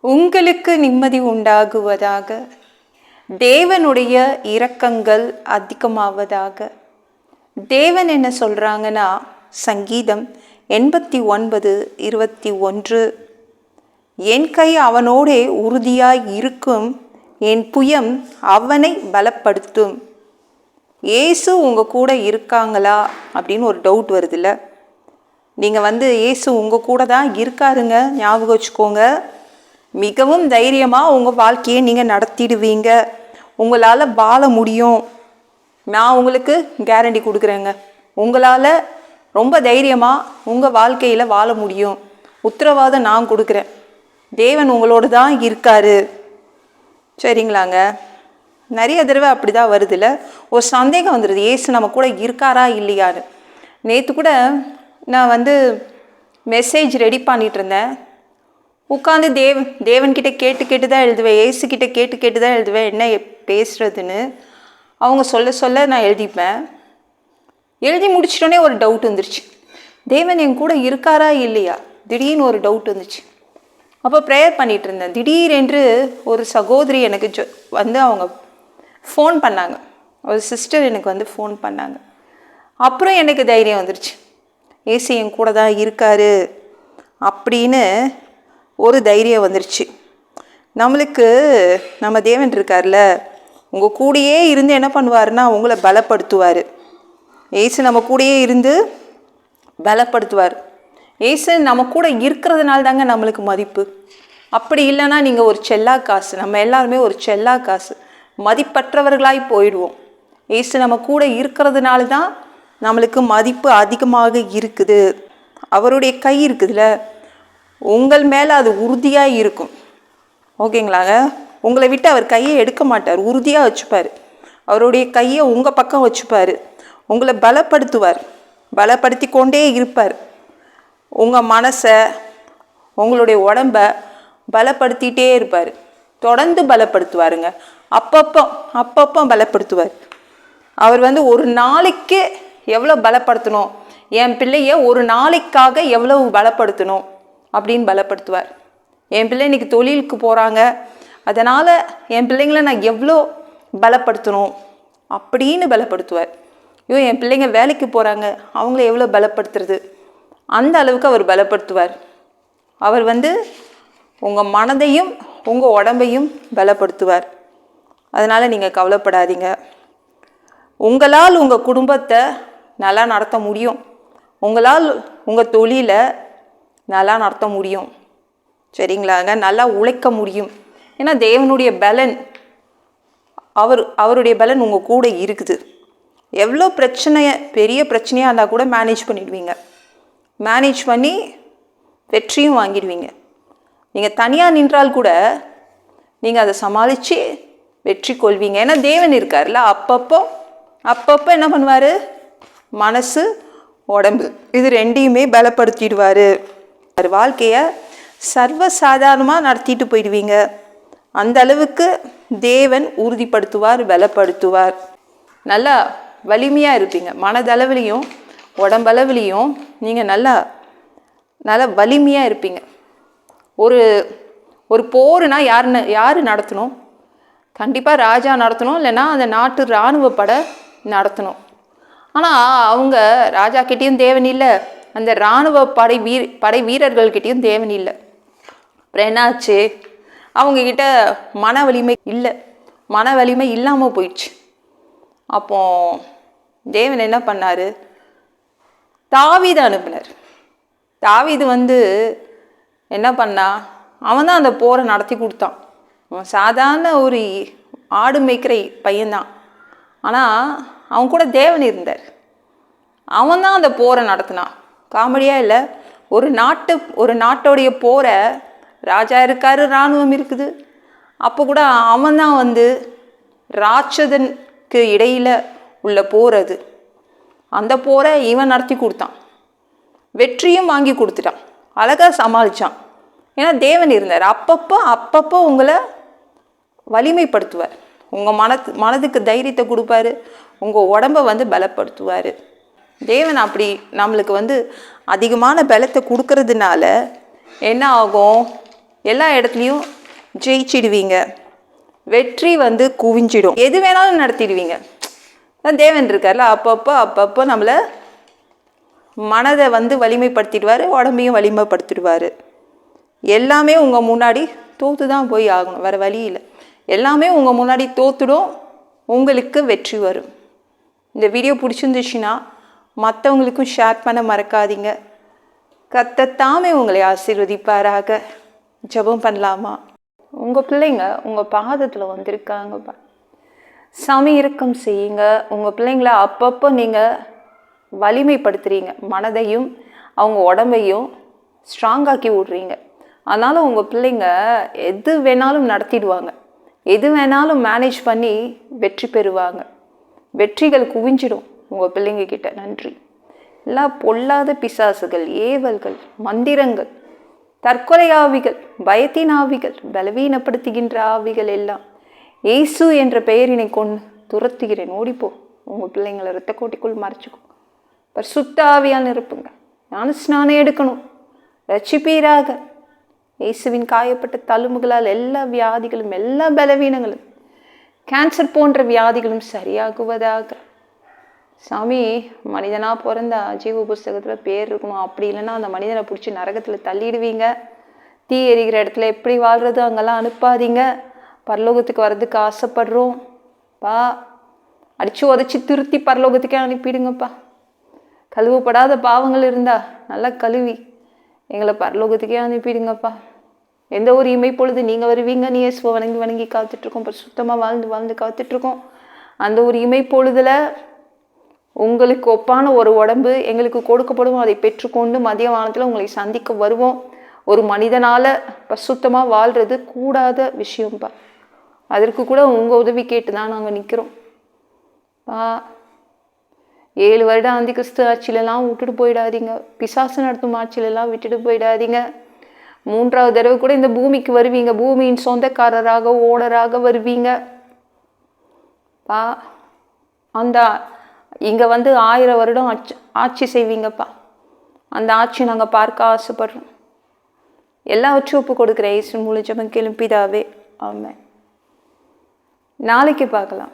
உங்களுக்கு நிம்மதி உண்டாகுவதாக. தேவனுடைய இரக்கங்கள் அதிகமாவதாக. தேவன் என்ன சொல்கிறாங்கன்னா சங்கீதம் எண்பத்தி ஒன்பது இருபத்தி ஒன்று. என் கை அவனோடே உறுதியாய் இருக்கும் என் புயம் அவனை பலப்படுத்தும். இயேசு உங்கள் கூட இருக்காங்களா? அப்படின்னு ஒரு டவுட் வருதுல்ல. நீங்கள் வந்து இயேசு உங்கள் கூட தான் இருக்காருங்க ஞாபகம் வச்சுக்கோங்க. மிகவும் தைரியமாக உங்கள் வாழ்க்கையை நீங்கள் நடத்திடுவீங்க. உங்களால் வாழ முடியும். நான் உங்களுக்கு கேரண்டி கொடுக்குறேங்க. உங்களால் ரொம்ப தைரியமாக உங்கள் வாழ்க்கையில் வாழ முடியும். உத்தரவாதம் நான் கொடுக்குறேன். தேவன் உங்களோடு தான் இருக்காரு. சரிங்களாங்க? நிறைய தடவை அப்படி தான் வருதுல்ல? ஒரு சந்தேகம் வந்துடுது ஏசு நம்ம கூட இருக்காரா இல்லையான்னு. நேற்று கூட நான் வந்து மெசேஜ் ரெடி பண்ணிகிட்ருந்தேன் இருந்தேன். உட்காந்து தேவ் தேவன்கிட்ட கேட்டு கேட்டு தான் எழுதுவேன் ஏசுக்கிட்ட கேட்டு கேட்டு தான் எழுதுவேன் என்ன பேசுகிறதுன்னு அவங்க சொல்ல சொல்ல நான் எழுதிப்பேன். எழுதி முடிச்சிட்டோன்னே ஒரு டவுட் வந்துருச்சு. தேவன் என் கூட இருக்காரா இல்லையா? திடீர்னு ஒரு டவுட் வந்துச்சு. அப்போ ப்ரேயர் பண்ணிகிட்டு இருந்தேன். திடீரென்று ஒரு சகோதரி எனக்கு ஜொ வந்து அவங்க ஃபோன் பண்ணாங்க. ஒரு சிஸ்டர் எனக்கு வந்து ஃபோன் பண்ணாங்க. அப்புறம் எனக்கு தைரியம் வந்துருச்சு. ஏசி என் கூட தான் இருக்காரு. அப்படின்னு ஒரு தைரியம் வந்துருச்சு. நம்மளுக்கு நம்ம தேவன் இருக்கார்ல உங்கள் கூடயே இருந்து என்ன பண்ணுவாருன்னா உங்களை பலப்படுத்துவார். ஏசு நம்ம கூடயே இருந்து பலப்படுத்துவார். ஏசு நம்ம கூட இருக்கிறதுனால தாங்க நம்மளுக்கு மதிப்பு. அப்படி இல்லைன்னா நீங்கள் ஒரு செல்லா காசு நம்ம எல்லாருமே ஒரு செல்லா காசு. மதிப்பற்றவர்களாய் போயிடுவோம். ஏசு நம்ம கூட இருக்கிறதுனால தான் நம்மளுக்கு மதிப்பு அதிகமாக இருக்குது. அவருடைய கை இருக்குதுல்ல உங்கள் மேலே அது உறுதியாக இருக்கும். ஓகேங்களாங்க? உங்களை விட்டு அவர் கையை எடுக்க மாட்டார். உறுதியாக வச்சுப்பார். அவருடைய கையை உங்கள் பக்கம் வச்சுப்பார். உங்களை பலப்படுத்துவார். பலப்படுத்தி கொண்டே இருப்பார். உங்கள் மனசை உங்களுடைய உடம்ப பலப்படுத்திகிட்டே இருப்பார். தொடர்ந்து பலப்படுத்துவாருங்க. அப்பப்போ அப்பப்போ பலப்படுத்துவார். அவர் வந்து ஒரு நாளைக்கு எவ்வளோ பலப்படுத்தணும்? என் பிள்ளைய ஒரு நாளைக்காக எவ்வளவு பலப்படுத்தணும்? அப்படின்னு பலப்படுத்துவார். என் பிள்ளை இன்றைக்கி தொழிலுக்கு போகிறாங்க அதனால் என் பிள்ளைங்கள நான் எவ்வளோ பலப்படுத்தணும் அப்படின்னு பலப்படுத்துவார். ஐயோ என் பிள்ளைங்க வேலைக்கு போகிறாங்க அவங்கள எவ்வளோ பலப்படுத்துறது? அந்த அளவுக்கு அவர் பலப்படுத்துவார். அவர் வந்து உங்கள் மனதையும் உங்கள் உடம்பையும் பலப்படுத்துவார். அதனால் நீங்கள் கவலைப்படாதீங்க. உங்களால் உங்கள் குடும்பத்தை நல்லா நடத்த முடியும். உங்களால் உங்கள் தொழிலை நல்லா நடத்த முடியும். சரிங்களாங்க நல்லா உழைக்க முடியும். ஏன்னா தேவனுடைய பலன் அவர் அவருடைய பலன் உங்கள் கூட இருக்குது. எவ்வளோ பிரச்சனையை பெரிய பிரச்சனையாக இருந்தால் கூட மேனேஜ் பண்ணிடுவீங்க. மேனேஜ் பண்ணி வெற்றியும் வாங்கிடுவீங்க. நீங்கள் தனியாக நின்றால் கூட நீங்கள் அதை சமாளித்து வெற்றி கொள்வீங்க. ஏன்னா தேவன் இருக்கார்ல அப்பப்போ அப்பப்போ என்ன பண்ணுவார்? மனசு உடம்பு. இது ரெண்டையுமே பலப்படுத்திடுவார். வாழ்க்கையை சர்வசாதாரணமாக நடத்திட்டு போயிடுவீங்க. அந்த அளவுக்கு தேவன் உறுதிப்படுத்துவார் பலப்படுத்துவார். நல்லா வலிமையாக இருப்பீங்க. மனதளவுலேயும் உடம்பளவுலேயும் நீங்கள் நல்லா நல்லா வலிமையாக இருப்பீங்க. ஒரு ஒரு போருனா யார் யார் நடத்தணும்? கண்டிப்பாக ராஜா நடத்தணும் இல்லைன்னா அந்த நாட்டு இராணுவ படை நடத்தணும். ஆனால் அவங்க ராஜா கிட்டேயும் தேவன் இல்லை. அந்த இராணுவ படை வீர் படை வீரர்கள்கிட்டையும் தேவன் இல்லை. அப்புறம் என்னாச்சு? அவங்கக்கிட்ட மன வலிமை இல்லை. மன வலிமை இல்லாமல் போயிடுச்சு. அப்போ தேவன் என்ன பண்ணார்? தாவீது அனுப்பினர். தாவீது வந்து என்ன பண்ணா? அவன் தான் அந்த போரை நடத்தி கொடுத்தான். அவன் சாதாரண ஒரு ஆடு மேய்க்கிற பையன்தான். ஆனால் அவன் கூட தேவன் இருந்தார். அவன் தான் அந்த போரை நடத்தினான். காமெடியாக இல்லை. ஒரு நாட்டு ஒரு நாட்டோடைய போரை ராஜா இருக்காரு இராணுவம் இருக்குது. அப்போ கூட அவன் தான் வந்து ராட்சதனுக்கு இடையில் உள்ள போர் அது. அந்த போரை இவன் நடத்தி கொடுத்தான். வெற்றியும் வாங்கி கொடுத்துட்டான். அழகாக சமாளித்தான் ஏன்னா தேவன் இருந்தார். அப்பப்போ அப்பப்போ உங்களை வலிமைப்படுத்துவார். உங்கள் மனத்து மனதுக்கு தைரியத்தை கொடுப்பாரு. உங்கள் உடம்பை வந்து பலப்படுத்துவார். தேவன் அப்படி நம்மளுக்கு வந்து அதிகமான பலத்தை கொடுக்கறதுனால என்ன ஆகும்? எல்லா இடத்துலையும் ஜெயிச்சிடுவீங்க. வெற்றி வந்து குவிஞ்சிடும். எது வேணாலும் நடத்திடுவீங்க. தேவன் இருக்கார்ல அப்பப்போ அப்பப்போ நம்மளை மனதை வந்து வலிமைப்படுத்திடுவார் உடம்பையும் வலிமைப்படுத்திடுவார். எல்லாமே உங்கள் முன்னாடி தோத்து தான் போய் ஆகணும் வேறு வழி இல்லை. எல்லாமே உங்கள் முன்னாடி தோத்துடும் உங்களுக்கு வெற்றி வரும். இந்த வீடியோ பிடிச்சிருந்துச்சுன்னா மற்றவங்களுக்கும் ஷேர் பண்ண மறக்காதீங்க. கத்தத்தாமே உங்களை ஆசீர்வதிப்பாராக. ஜெபம் பண்ணலாமா? உங்கள் பிள்ளைங்க உங்கள் பாதத்தில் வந்திருக்காங்கப்பா சாமி இறக்கம் செய்யுங்க. உங்கள் பிள்ளைங்கள அப்பப்போ நீங்கள் வலிமைப்படுத்துகிறீங்க மனதையும் அவங்க உடம்பையும் ஸ்ட்ராங்காக்கி விட்றீங்க. அதனால் உங்கள் பிள்ளைங்க எது வேணாலும் நடத்திடுவாங்க. எது வேணாலும் மேனேஜ் பண்ணி வெற்றி பெறுவாங்க. வெற்றிகள் குவிஞ்சிடும். உங்கள் பிள்ளைங்க கிட்ட நன்றி. எல்லா பொல்லாத பிசாசுகள் ஏவல்கள் மந்திரங்கள் தற்கொலை ஆவிகள் பயத்தின் ஆவிகள் பலவீனப்படுத்துகின்ற ஆவிகள் எல்லாம் இயேசு என்ற பெயரினை கொண்டு துரத்துகிறேன். ஓடிப்போ உங்கள் பிள்ளைங்களை ரத்த கோட்டிக்குள் மறைச்சிக்கோ. பரிசுத்த ஆவியால் நிரப்புங்க நானும் ஸ்நானம் எடுக்கணும். ரட்சிப்பீராக இயேசுவின் காயப்பட்ட தழும்புகளால் எல்லா வியாதிகளும் எல்லா பலவீனங்களும் கேன்சர் போன்ற வியாதிகளும் சரியாகுவதாக. சாமி மனிதனாக பிறந்தா அஜீவ புஸ்தகத்தில் பேர் இருக்கணும். அப்படி இல்லைன்னா அந்த மனிதனை பிடிச்சி நரகத்தில் தள்ளிடுவீங்க. தீ எரிகிற இடத்துல எப்படி வாழ்கிறது அங்கெல்லாம் அனுப்பாதீங்க. பரலோகத்துக்கு வர்றதுக்கு ஆசைப்படுறோம். பா அடித்து உதச்சி திருத்தி பரலோகத்துக்கே அனுப்பிடுங்கப்பா. கழுவப்படாத பாவங்கள் இருந்தா நல்லா கழுவி எங்களை பரலோகத்துக்கே அனுப்பிடுங்கப்பா. எந்த ஒரு இமை பொழுது நீங்கள் வருவீங்க? நீ இயேசுவை வணங்கி வணங்கி காத்துட்ருக்கோம் இப்போ சுத்தமாக வாழ்ந்து வாழ்ந்து காத்துட்ருக்கோம் அந்த ஒரு இமை பொழுதில் உங்களுக்கு ஒப்பான ஒரு உடம்பு எங்களுக்கு கொடுக்கப்படும் அதை பெற்றுக்கொண்டு மதிய வானத்தில் உங்களை சந்திக்க வருவோம். ஒரு மனிதனால் பசுத்தமாக வாழ்கிறது கூடாத விஷயம்ப்பா அதற்கு கூட உங்கள் உதவி கேட்டு தான் நாங்கள் நிற்கிறோம் பா ஏழு வருடம் ஆந்தி கிறிஸ்து ஆட்சியிலலாம் விட்டுட்டு போயிடாதீங்க. பிசாசு நடத்தும் ஆட்சியிலலாம் விட்டுட்டு போயிடாதீங்க. மூன்றாவது தடவை கூட இந்த பூமிக்கு வருவீங்க. பூமியின் சொந்தக்காரராக ஓடராக வருவீங்க. பா அந்த இங்கே வந்து ஆயிரம் வருடம் ஆட்சி ஆட்சி செய்வீங்கப்பா. அந்த ஆட்சி நாங்கள் பார்க்க ஆசைப்படுறோம். எல்லாவற்றையும் ஒப்பு கொடுக்குற இயேசு ஜபம் கிளம்பிதாவே ஆமாம் நாளைக்கு பார்க்கலாம்.